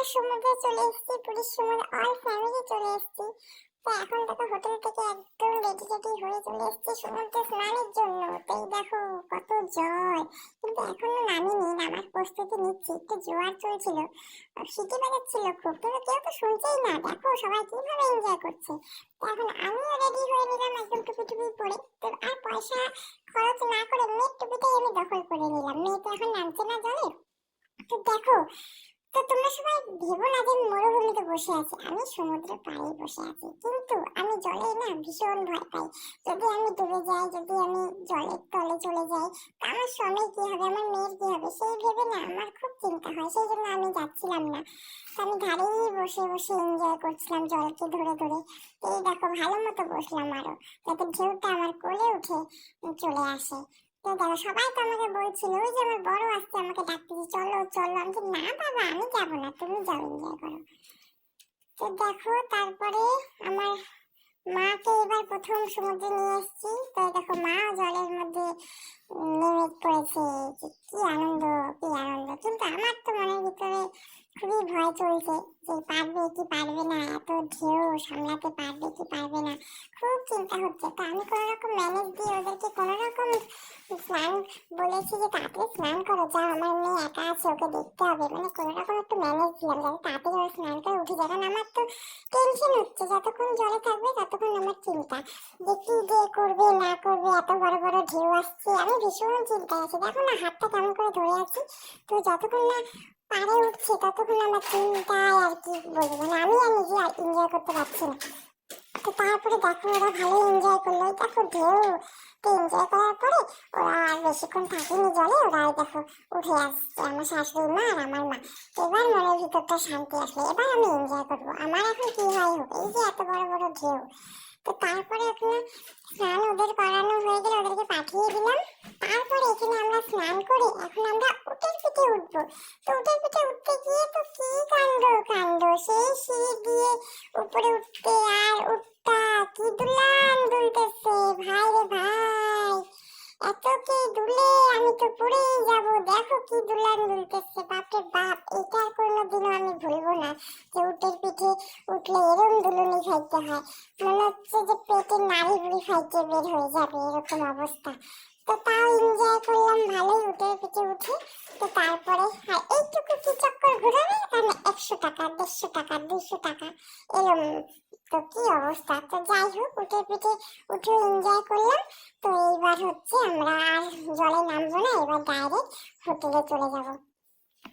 আমরা সমুদ্রে চলে এসেছি, পুরীর সমুদ্রে অল ফ্যামিলি চলে এসেছি। তো এখন দেখো হোটেল থেকে একদম রেডি রেডি হয়ে চলে এসেছি সমুদ্রে স্নানের জন্য। তো এই দেখো কত জল। কিন্তু এখনও নামিনি, নামার প্রস্তুতি নিচ্ছি। একটু জোয়ার চলছিল সিটি বাজাচ্ছিল খুব। কিন্তু কেউ তো শুনছেই না। দেখো সবাই কীভাবে এনজয় করছে। তো এখন আমিও রেডি হয়ে নিলাম একদম টুপি টুপি পরে। তো আর পয়সা খরচ না করে মেয়ের টুপিটাই আমি দখল করে নিলাম। মেয়ে তো এখন নামছে না জলে। তো দেখো তো তোমরা সবাই ভেবো না যে মরুভূমিতে বসে আছি। আমি সমুদ্রের পাড়ে বসে আছি। কিন্তু আমি জলে না ভীষণ ভয় পাই। যদি আমি ডুবে যাই, যদি আমি জলের তলে চলে যাই আমার স্বামীর কি হবে? আমার মেয়ের কি হবে? সেই ভেবে না আমার খুব চিন্তা হয়। সেই জন্য আমি যাচ্ছিলাম না। তো আমি ধারেই বসে বসে এনজয় করছিলাম জলকে ধরে ধরে। এই দেখো, ভালো মতো বসলাম আরও। যাতে ঢেউটা আমার কোলে উঠে চলে আসে। দেখো সবাই তো আমাকে বলছিল, ওই যে আমার বড় আসছে, আমাকে ডাকতেছে চলো চলো। আমি না, বাবা, আমি যাব না, তুমি যাও এনজয় করো। তো দেখো, তারপরে আমার মাকে এবার প্রথম সমুদ্রে নিয়ে এসেছি। তো দেখো মা জলের মধ্যে নেমে পড়েছে। কি আনন্দ কি আনন্দ। কিন্তু আমার তো মনের ভিতরে খুবই ভয় চলছে যে, পারবে কি পারবে না? এত ঢেউ সামলাতে পারবে কি পারবে না? খুব চিন্তা হচ্ছে। তো আমি কোনো রকম ম্যানেজ দিয়ে ওদেরকে কোনো বলেছি যে তাড়াতাড়ি স্নান করো, যাও, আমার মেয়ে একা আছে, ওকে দেখতে হবে। মানে কোনো রকম একটু ম্যানেজ দিলাম, যাতে তাড়াতাড়ি ওরা স্নান করে উঠে কারণ আমার তো টেনশন হচ্ছে, যতক্ষণ জলে থাকবে ততক্ষণ আমার চিন্তা। যে কি যে করবে, না করবে, এত বড় বড় ঢেউ আসছে, আমি ভীষণ চিন্তায় আছি। দেখো না, হাতটা কেমন করে ধরে আছি। তো যতক্ষণ না পারে উঠছে, ততক্ষণ আমার চিন্তায় আর কি বলব। মানে আমি আর নিজে এনজয় করতে পারছি না। তো তারপরে দেখো, ওরা ভালো এনজয় করল। দেখো ঢেউ তো এনজয় করার পরে ওরা আর বেশিক্ষণ থাকেনি জলে, ওরা দেখো উঠে আসছে আমার শাশুড়ি মা আর আমার মা। এবার মনের ভিতরটা শান্তি আসলে, এবার আমি এনজয় করব। আমার এখন কি হয় হোক এই যে এত বড় বড় ঢেউ। তো তারপরে ওখানে স্নান ওদের করানো হয়ে গেলে ওদেরকে পাঠিয়ে দিলাম। তারপরে এখানে আমরা স্নান করে এখন আমরা উটের পিঠে উঠবো। তো উটের পিঠে উঠতে গিয়ে তো কি কাণ্ড কাণ্ড? সেই সিঁড়ি দিয়ে উপরে উঠতে আর উঠতা কি দুলান দুলতেছে? ভাই রে ভাই, এত কি দুলে? আমি তো পড়েই যাব। দেখো কি দুলান দুলতেছে। বাপরে বাপ, এটা কোনোদিনও আমি ভুলবো না যে উটের পিঠে উঠলে এরম দুলুনি খাইতে হয়। মনে হচ্ছে যে পেটে নাড়ি বুড়ি খাইতে বের হয়ে যাবে এরকম অবস্থা। তো তাও এনজয় করলাম, ভালোই উটের পিঠে উঠে। তো তারপরে, আর এইটুকু কি চক্কর ঘুরাবে? মানে একশো টাকা, দেড়শো টাকা দুশো টাকা, এরম তো কি অবস্থা? তো যাই হোক, উঠে পিঠে উঠে এনজয় করলাম। তো এইবার হচ্ছে আমরা আর জলে নামবো না, এবার ডাইরেক্ট হোটেলে চলে যাব।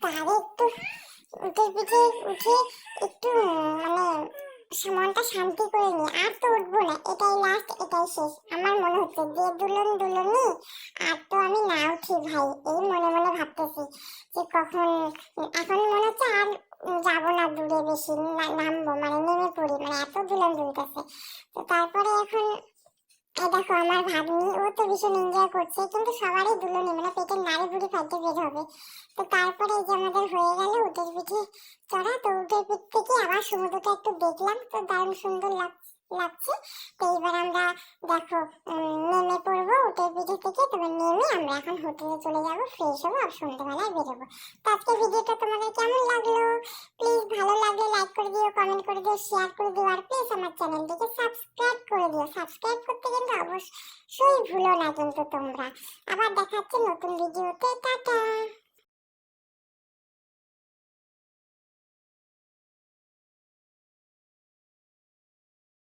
তাহলে একটু উঠে পিঠে উঠে একটু মানে মনটা শান্তি করে নি। আর তো উঠবো না, এটাই লাস্ট এটাই শেষ। আমার মনে হচ্ছে যে দুলন দুলনি, আর তো আমি না উঠি ভাই, এই মনে মনে ভাবতেছি যে কখন, এখন মনে হচ্ছে আর যাব না দূরে বেশি নামবো মানে নেমে পড়ি মানে এত দুলাম দুলতেছে। তো তারপরে এখন দেখো আমার ভাগ্নি, ও তো ভীষণ এনজয় করছে, কিন্তু সবারই দুলনি মানে পেটের নাড়ি বুড়ি ফাইতে বের হবে। তো তারপরে এই যে আমাদের হয়ে গেল উটের পিঠে চড়া, তো উটের পিঠ থেকে আবার সমুদ্রটা একটু দেখলাম, তো দারুণ সুন্দর লাগ- লাগছে তো এবার আমরা দেখো নেমে পড়ব উটের পিঠে থেকে। তবে নেমে আমরা এখন হোটেলে চলে যাব ফ্রেশ হব আর সন্ধ্যেবেলায় বেরোবো। তো আজকে ভিডিওটা তোমাদের কেমন লাগল? প্লিজ ভালো লাগলে লাইক করে দিও কমেন্ট করে দিও শেয়ার করে দিও, আর প্লিজ আমার চ্যানেলটিকে সাবস্ক্রাইব করে দিও। সাবস্ক্রাইব করতে কিন্তু অবশ্যই ভুলো না কিন্তু তোমরা। আবার দেখা হচ্ছে নতুন ভিডিওতে টাটা!